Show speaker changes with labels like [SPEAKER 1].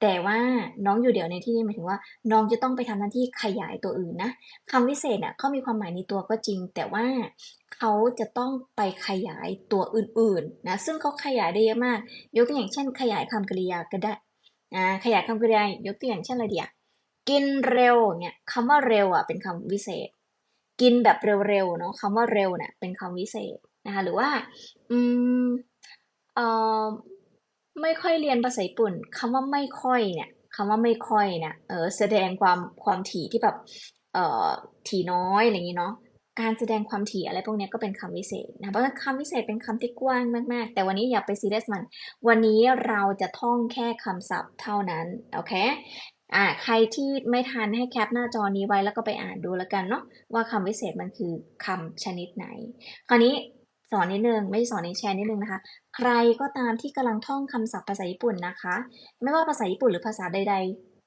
[SPEAKER 1] แต่ว่าน้องอยู่เดี่ยวในที่นี้หมายถึงว่า น้องจะต้องไปทำหน้าที่ขยายตัวอื่นนะคำวิเศษอะเขามีความหมายในตัวก็จริง แต่ว่าเขาจะต้องไปขยายตัวอื่นๆนะซึ่งเขาขยายได้เยอะมาก ยกตัวอย่างเช่น ขยายคำกริยาก็ได้อ่าขยายคำกริยายกตัวอย่างเช่นอะไรเดียกินเร็วเนี่ยคำว่าเร็วอะเป็นคำวิเศษ กินแบบเร็วๆเนาะคำว่าเร็วเนี่ยเป็นคำวิเศษนะคะหรือว่าอืมเอ่อ ไม่ค่อยเรียนภาษาญี่ปุ่นคำว่าไม่ค่อยเนี่ยคำว่าไม่ค่อยเนี่ยเออแสดงความความถี่ที่แบบเอ่อถี่น้อยอะไรอย่างนี้เนาะการแสดงความถี่อะไรพวกนี้ก็เป็นคำวิเศษนะเพราะคำวิเศษเป็นคำที่กว้างมาก ๆ แต่วันนี้อย่าไปซีเรียสมัน วันนี้เราจะท่องแค่คำศัพท์เท่านั้น โอเคอ่าใครที่ไม่ทันให้แคปหน้าจอนี้ไว้แล้วก็ไปอ่านดูแล้วกันเนาะว่าคำวิเศษมันคือคำชนิดไหน คราวนี้ สอนนิดนึงไม่สอนในแชร์นิดนึงนะคะ ใครก็ตามที่กำลังท่องคำศัพท์ภาษาญี่ปุ่นนะคะ ไม่ว่าภาษาญี่ปุ่นหรือภาษาใด ๆ